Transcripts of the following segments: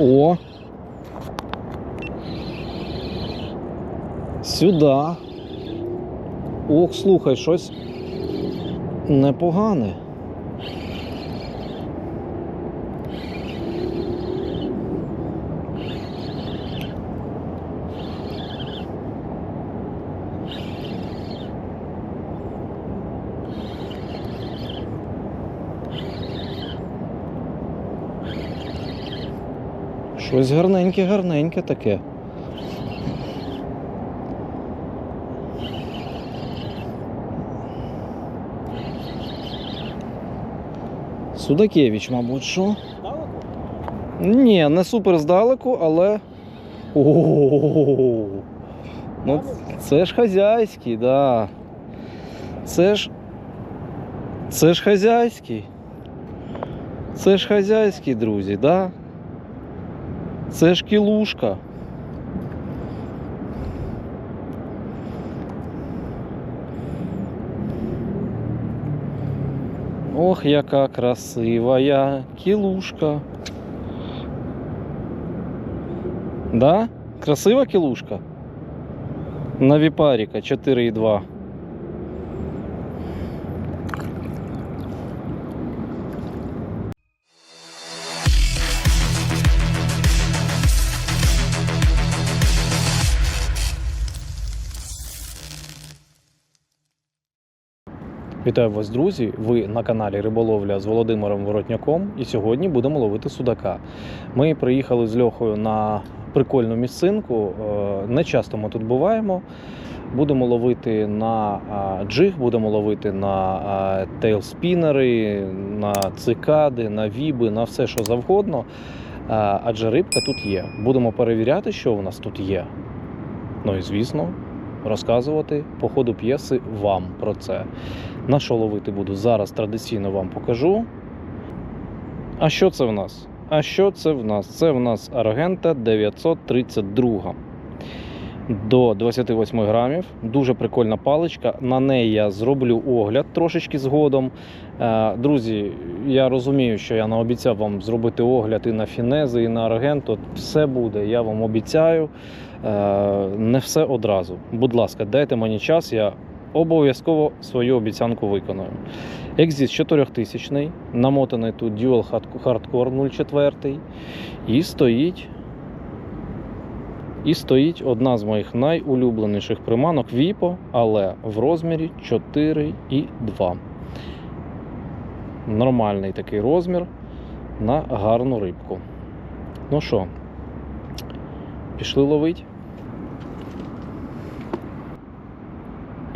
О! Сюди. Ох, слухай, щось непогане. Щось гарненьке, гарненьке таке. Судакевич, мабуть, що? Ні, не супер здалеку, але. О, ну це ж хазяйський, да. Це ж. Це ж хазяйський. Це ж хазяйський, друзі, да? Це ж кілушка. Ох, яка красивая кілушка. Да? Красива кілушка? На віпаріка 4,2. Вітаю вас, друзі! Ви на каналі Риболовля з Володимиром Воротняком. І сьогодні будемо ловити судака. Ми приїхали з Льохою на прикольну місцинку. Е, Не часто ми тут буваємо. Будемо ловити на джиг, будемо ловити на тейлспінери, на цикади, на віби, на все, що завгодно. Адже рибка тут є. Будемо перевіряти, що у нас тут є. Ну і звісно, розказувати по ходу п'єси вам про це. На що ловити буду зараз традиційно вам покажу. А що це в нас? А що це в нас? Це в нас Аргента 932 до 28 грамів. Дуже прикольна паличка. На неї я зроблю огляд трошечки згодом. Е, Друзі, я розумію, що я наобіцяв вам зробити огляд і на фінези, і на аргенту. Все буде, я вам обіцяю. Е, Не все одразу. Будь ласка, дайте мені час, я обов'язково свою обіцянку виконую. Екзіс 4000, намотаний тут Dual Hardcore 04 і стоїть. І стоїть одна з моїх найулюбленіших приманок Віпо, але в розмірі 4,2. Нормальний такий розмір на гарну рибку. Ну що, пішли ловить?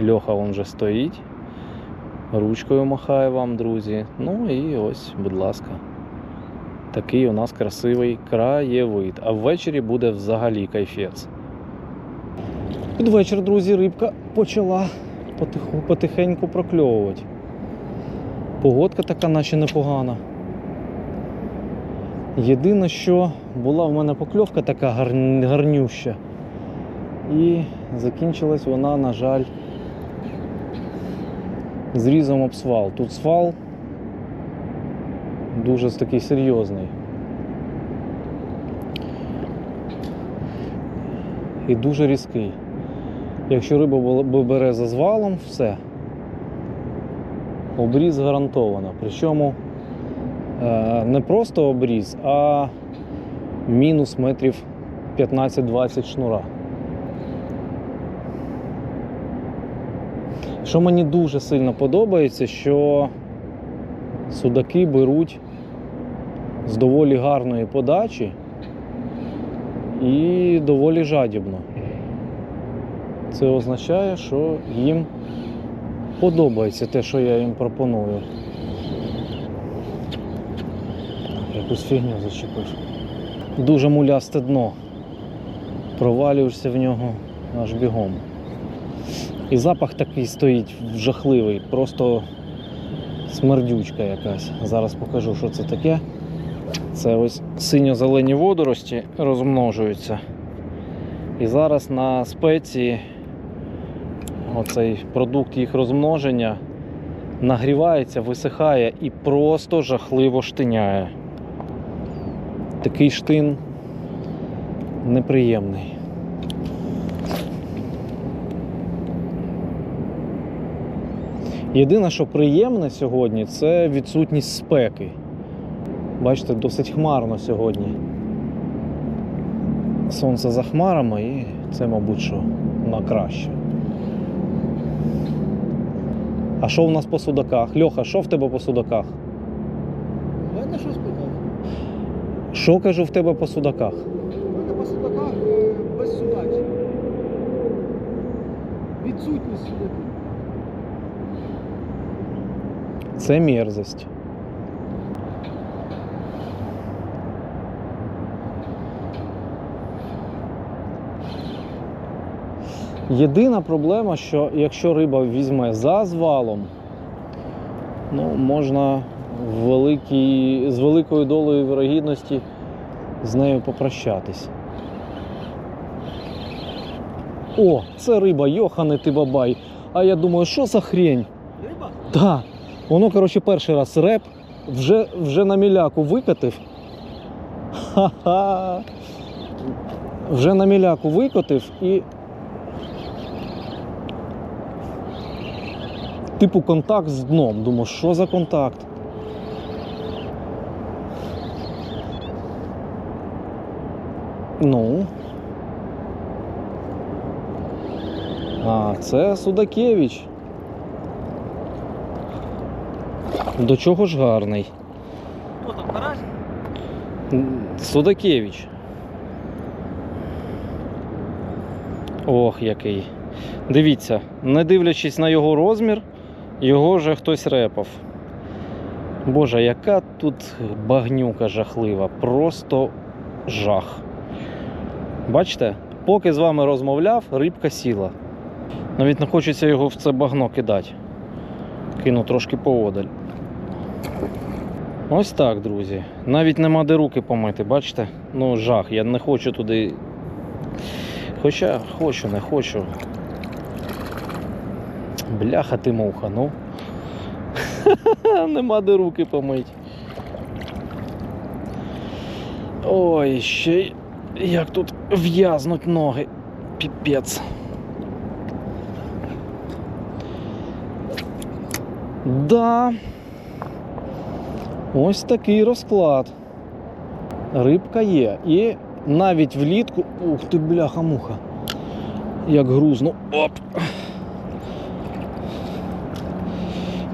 Льоха он вже стоїть. Ручкою махає вам, друзі. Ну і ось, будь ласка. Такий у нас красивий краєвид. А ввечері буде взагалі кайфець. Під вечір, друзі, рибка почала потиху, потихеньку прокльовувати. Погодка така наче непогана. Єдине, що була в мене покльовка така гарнюща. І закінчилась вона, на жаль, зрізом об свал. Тут свал дуже такий серйозний. І дуже різкий. Якщо риба бере за звалом, все. Обріз гарантовано. Причому е, не просто обріз, а мінус метрів 15-20 шнура. Що мені дуже сильно подобається, що судаки беруть з доволі гарної подачі і доволі жадібно. Це означає, що їм подобається те, що я їм пропоную. Якусь фігню зачепив. Дуже мулясте дно. Провалюєшся в нього аж бігом. І запах такий стоїть жахливий, просто смердючка якась. Зараз покажу, що це таке. Це ось синьо-зелені водорості розмножуються. І зараз на спеції оцей продукт їх розмноження нагрівається, висихає і просто жахливо штиняє. Такий штин неприємний. Єдине, що приємне сьогодні, це відсутність спеки. Бачите, досить хмарно сьогодні. Сонце за хмарами, і це, мабуть, що на краще. А що в нас по судаках? Льоха, що в тебе по судаках? У мене що спитав? Що кажу в тебе по судаках? У мене по судаках без судачі. Відсутність судаків. Це мерзость. Єдина проблема, що якщо риба візьме за звалом, ну, можна в великій, з великою долею вірогідності з нею попрощатись. О, це риба, йоханий ти бабай. А я думаю, що за хрень? Риба? Да. Воно, коротше, перший раз реп вже, вже на міляку викотив. Ха-ха. Вже на міляку викотив і. Типу контакт з дном. Думаю, що за контакт? Ну. А, це Судакевич. До чого ж гарний? Хто там, карась? М, Судакевич. Ох, який. Дивіться, не дивлячись на його розмір, його вже хтось репав. Боже, яка тут багнюка жахлива. Просто жах. Бачите, поки з вами розмовляв, рибка сіла. Навіть не хочеться його в це багно кидати. Кину трошки поодаль. Ось так, друзі. Навіть нема де руки помити, бачите? Ну, жах, я не хочу туди. Хоча хочу, не хочу. Бляха ти муха, ну. Нема де руки помить. Ой, ще як тут в'язнуть ноги. Піпець. Да. Ось такий розклад. Рибка є. І навіть влітку. Ух ти, бляха-муха. Як грузно. Оп.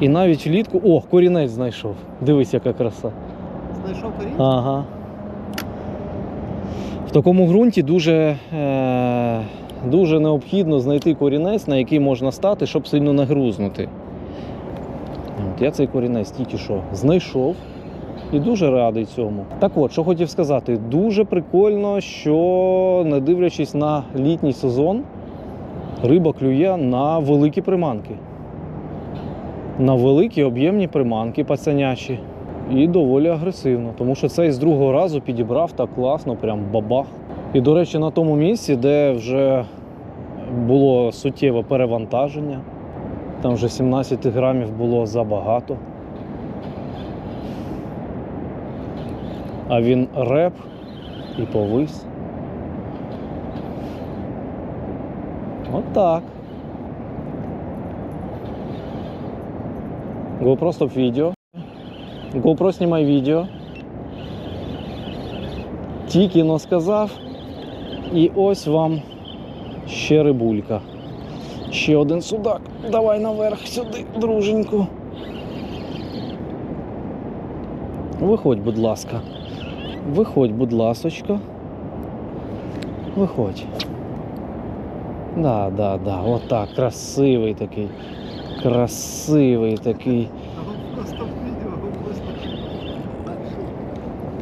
І навіть влітку. О, корінець знайшов. Дивись, яка краса. Знайшов корінь? Ага. В такому ґрунті дуже, е, дуже необхідно знайти корінець, на який можна стати, щоб сильно не грузнути. От я цей корінець тільки що знайшов і дуже радий цьому. Так от, що хотів сказати, дуже прикольно, що не дивлячись на літній сезон, риба клює на великі приманки. На великі об'ємні приманки пацанячі. І доволі агресивно, тому що цей з другого разу підібрав так класно, прям бабах. І, до речі, на тому місці, де вже було суттєве перевантаження, там вже 17 грамів було забагато. А він реп і повис. Отак. GoPro стоп відео. GoPro знімай відео. Тільки но сказав. І ось вам ще рибулька. Ще один судак. Давай наверх сюди, друженьку. Виходь, будь ласка. Виходь, будь ласочка. Виходь. Да, да, да. Отак. Красивий такий. Красивий такий.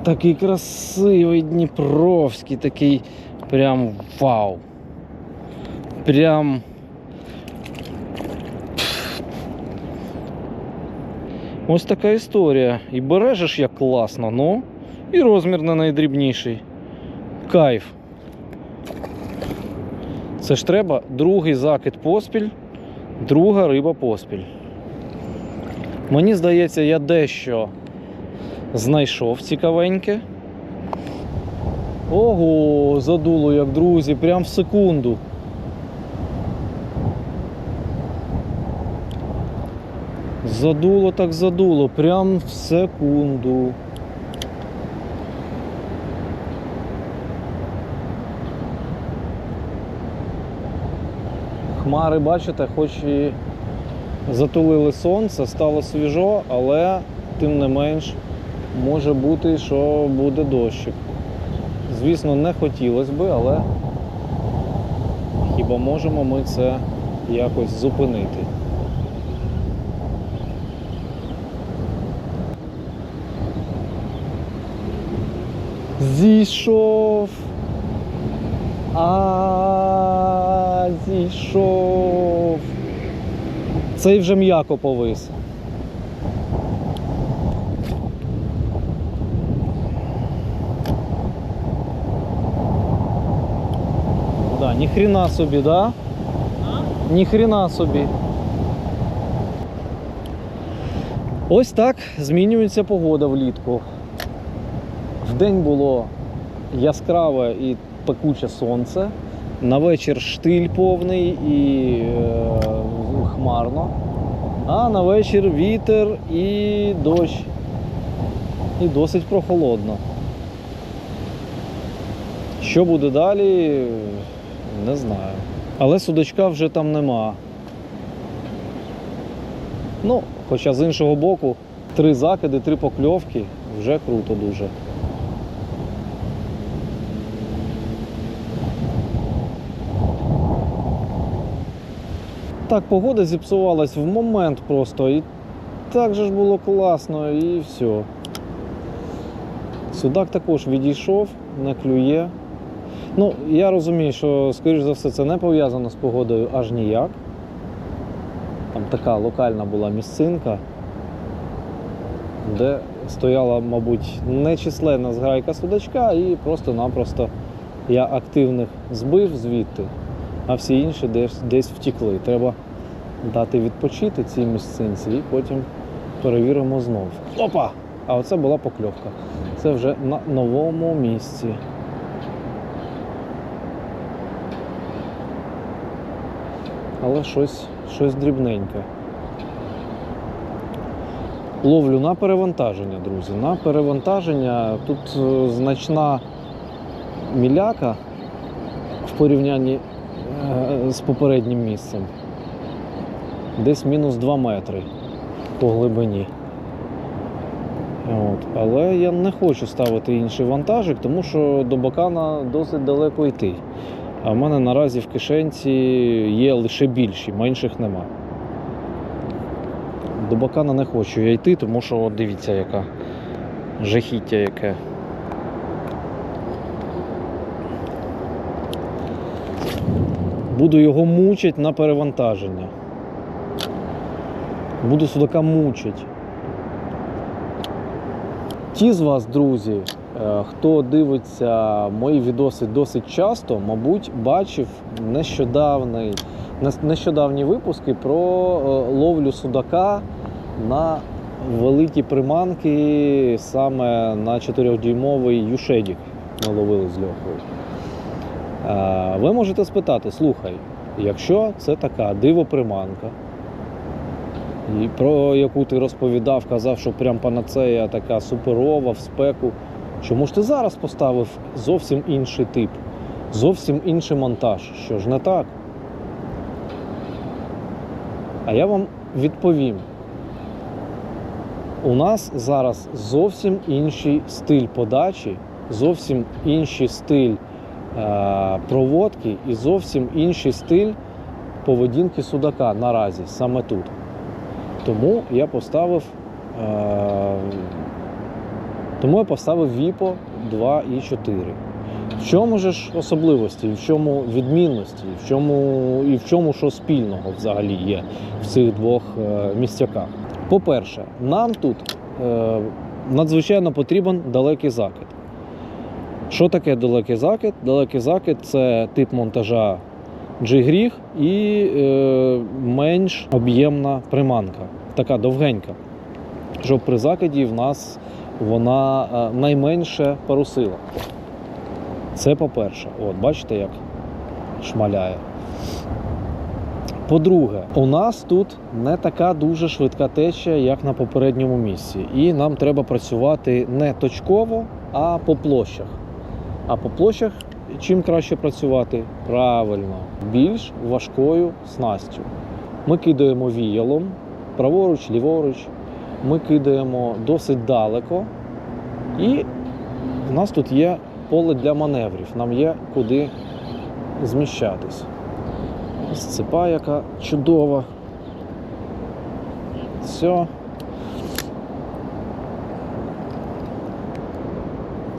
Такий красивий Дніпровський, такий прям вау. Прям. Ось така історія. І бережеш як класно, ну. І розмір не найдрібніший. Кайф. Це ж треба другий закид поспіль, друга риба поспіль. Мені здається, я дещо знайшов цікавеньке. Ого, задуло як друзі, прям в секунду. Задуло так задуло, прям в секунду. Хмари, бачите, хоч і затулили сонце, стало свіжо, але тим не менш може бути, що буде дощик. Звісно, не хотілося би, але хіба можемо ми це якось зупинити? Зійшов. А, зійшов. Цей вже м'яко повис. Да, ні хрена собі, да? Ні хрена собі. Ось так змінюється погода влітку. Вдень було яскраве і пекуче сонце. На вечір штиль повний і е, хмарно. А на вечір вітер і дощ. І досить прохолодно. Що буде далі, не знаю. Але судачка вже там нема. Ну, хоча з іншого боку, три закиди, три покльовки вже круто дуже. Так, погода зіпсувалась в момент просто. І так же ж було класно, і все. Судак також відійшов, не клює. Ну, я розумію, що, скоріш за все, це не пов'язано з погодою аж ніяк. Там така локальна була місцинка, де стояла, мабуть, нечисленна зграйка судачка, і просто-напросто я активних збив звідти, а всі інші десь, десь втікли. Треба дати відпочити цій місцинці і потім перевіримо знов. Опа! А оце була покльовка. Це вже на новому місці. Але щось, щось дрібненьке. Ловлю на перевантаження, друзі. На перевантаження тут е, значна міляка в порівнянні з попереднім місцем. Десь мінус 2 метри по глибині. От. Але я не хочу ставити інший вантажик, тому що до бакана досить далеко йти. А в мене наразі в кишенці є лише більші, менших нема. До бакана не хочу я йти, тому що от дивіться, яка жахіття яке. Буду його мучити на перевантаження. Буду судака мучити. Ті з вас, друзі, е, хто дивиться мої відоси досить часто, мабуть, бачив нещодавний, нещодавні випуски про е, ловлю судака на великі приманки, саме на 4-дюймовий юшедік ми ловили з льохою. Ви можете спитати, слухай, якщо це така диво-приманка, про яку ти розповідав, казав, що прям панацея така суперова в спеку. Чому ж ти зараз поставив зовсім інший тип, зовсім інший монтаж? Що ж не так? А я вам відповім. У нас зараз зовсім інший стиль подачі, зовсім інший стиль проводки і зовсім інший стиль поведінки судака наразі, саме тут. Тому я поставив. Е- тому я поставив Віпо 2 і 4. В чому ж особливості, в чому відмінності, в чому, і в чому що спільного взагалі є в цих двох е, місцяках? По-перше, нам тут е, надзвичайно потрібен далекий закид. Що таке далекий закид? Далекий закид це тип монтажа G-Гріг і е, менш об'ємна приманка, така довгенька. Щоб при закиді в нас вона е, найменше парусила. Це по-перше, от бачите, як шмаляє. По-друге, у нас тут не така дуже швидка течія, як на попередньому місці. І нам треба працювати не точково, а по площах. А по площах чим краще працювати? Правильно, більш важкою снастю. Ми кидаємо віялом, праворуч, ліворуч. Ми кидаємо досить далеко. І в нас тут є поле для маневрів. Нам є куди зміщатись. Ось яка чудова. Все.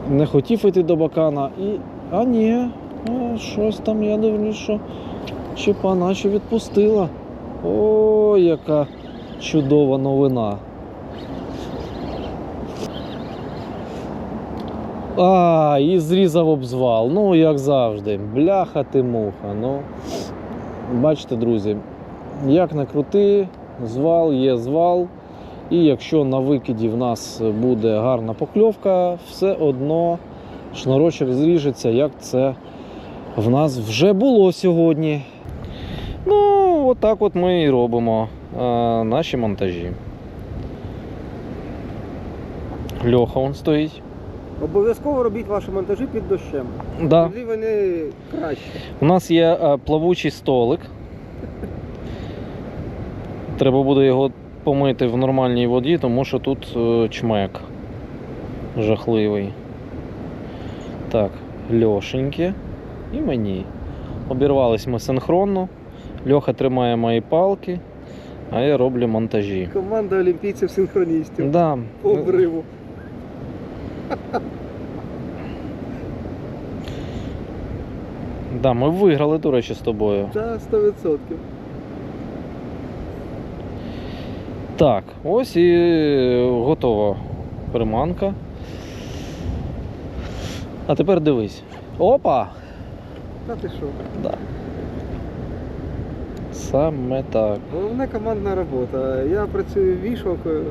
Не хотів іти до бакана і. А ні, а, щось там я дивлюсь, що чіпа наче відпустила. О, яка чудова новина. А, і зрізав обзвал. Ну, як завжди. Бляха ти муха. Ну, бачите, друзі, як не крути, звал є звал. І якщо на викиді в нас буде гарна покльовка, все одно шнурочок зріжеться, як це в нас вже було сьогодні. Ну, отак от ми і робимо е, наші монтажі. Льоха он стоїть. Обов'язково робіть ваші монтажі під дощем. Да. Тоді вони краще. У нас є е, плавучий столик. Треба буде його помити в нормальній воді, тому що тут е, чмек жахливий. Так, Льошеньки і мені. Обірвались ми синхронно. Льоха тримає мої палки, а я роблю монтажі. Команда олімпійців-синхроністів. Да. По обриву. Да, ми виграли, до речі, з тобою. Та 100%. Так, ось і е, готова приманка. А тепер дивись. Опа! Та ти що? Да. Саме так. Головне командна робота. Я працюю вішалкою.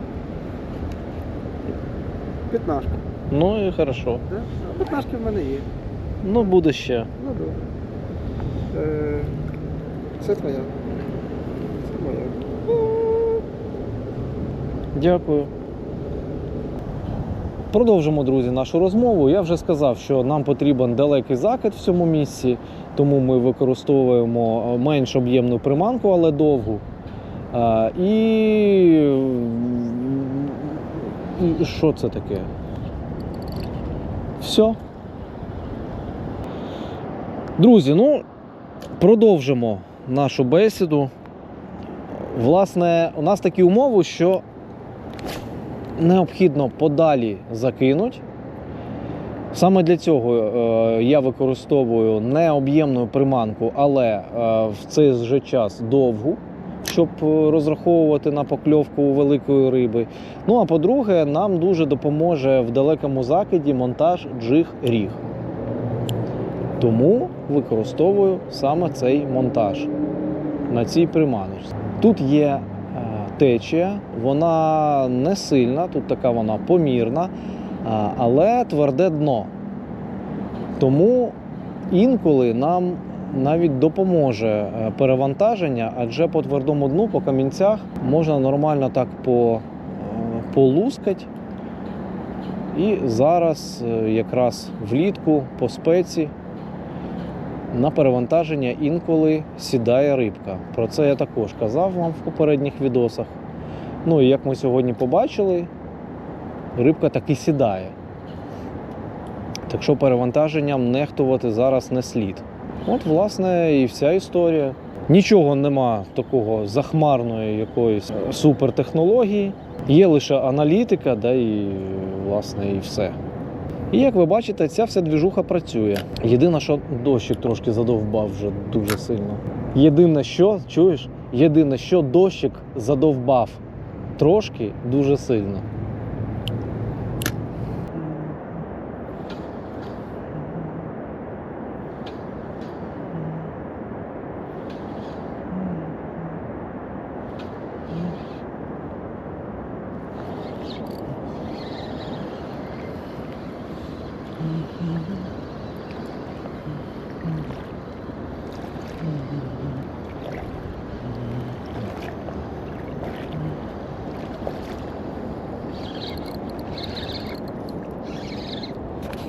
П'ятнашка. Ну і хорошо. Да? П'ятнашки в мене є. Ну, буде ще. Ну добре. Е, це твоя. Це моя. Дякую. Продовжимо, друзі, нашу розмову. Я вже сказав, що нам потрібен далекий закид в цьому місці, тому ми використовуємо е, менш об'ємну приманку, але довгу. А, І... і що це таке? Все. Друзі, ну продовжимо нашу бесіду. Власне, у нас такі умови, що необхідно подалі закинути. Саме для цього е, я використовую не об'ємну приманку, але е, в цей же час довгу, щоб е, розраховувати на покльовку великої риби. Ну а по-друге, нам дуже допоможе в далекому закиді монтаж джиг-ріг. Тому використовую саме цей монтаж на цій приманочці. Тут є течія, вона не сильна, тут така вона помірна, але тверде дно. Тому інколи нам навіть допоможе е, перевантаження, адже по твердому дну, по камінцях можна нормально так по, е, полускать. І зараз е, якраз влітку по спеці на перевантаження інколи сідає рибка. Про це я також казав вам в попередніх відосах. Ну і як ми сьогодні побачили, рибка таки сідає. Так що перевантаженням нехтувати зараз не слід. От, власне, і вся історія. Нічого нема такого захмарної якоїсь супертехнології. Є лише аналітика, да і власне і все. І як ви бачите, ця вся двіжуха працює. Єдине, що дощик трошки задовбав вже дуже сильно. Єдине, що, чуєш? Єдине, що дощик задовбав трошки дуже сильно.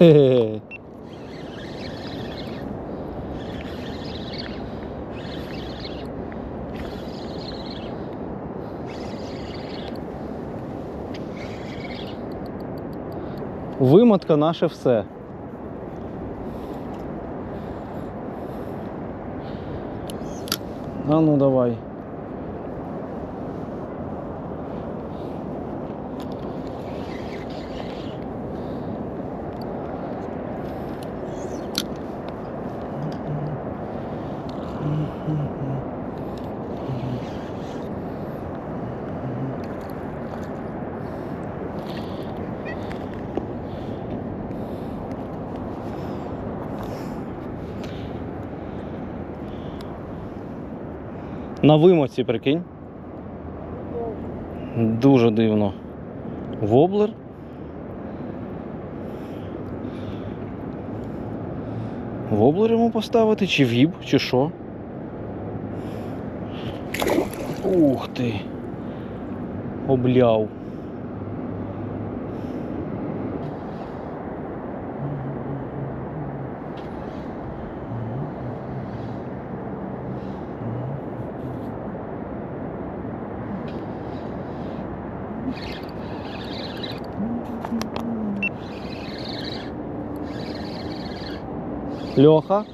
헤헤헤 Вимотка наше все. А ну давай. На вимоці, прикинь. Дуже дивно. Воблер. Воблер йому поставити, чи віб, чи що? Ух ти. Обляв. Льоха.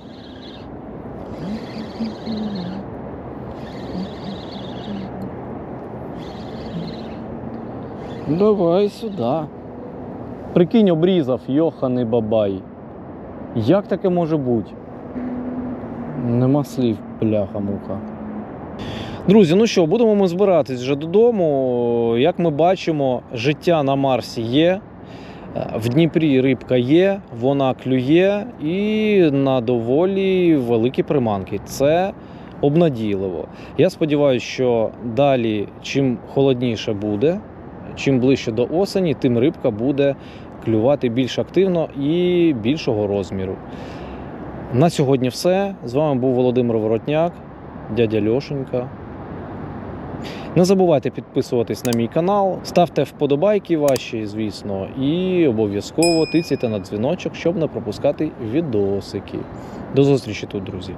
Давай сюди. Прикинь, обрізав, йоханий бабай. Як таке може бути? Нема слів, пляха-муха. Друзі, ну що, будемо ми збиратись вже додому. Як ми бачимо, життя на Марсі є. В Дніпрі рибка є, вона клює і на доволі великі приманки. Це обнадійливо. Я сподіваюся, що далі, чим холодніше буде, чим ближче до осені, тим рибка буде клювати більш активно і більшого розміру. На сьогодні все. З вами був Володимир Воротняк, дядя Льошенька. Не забувайте підписуватись на мій канал, ставте вподобайки ваші, звісно, і обов'язково тицяйте на дзвіночок, щоб не пропускати відосики. До зустрічі тут, друзі!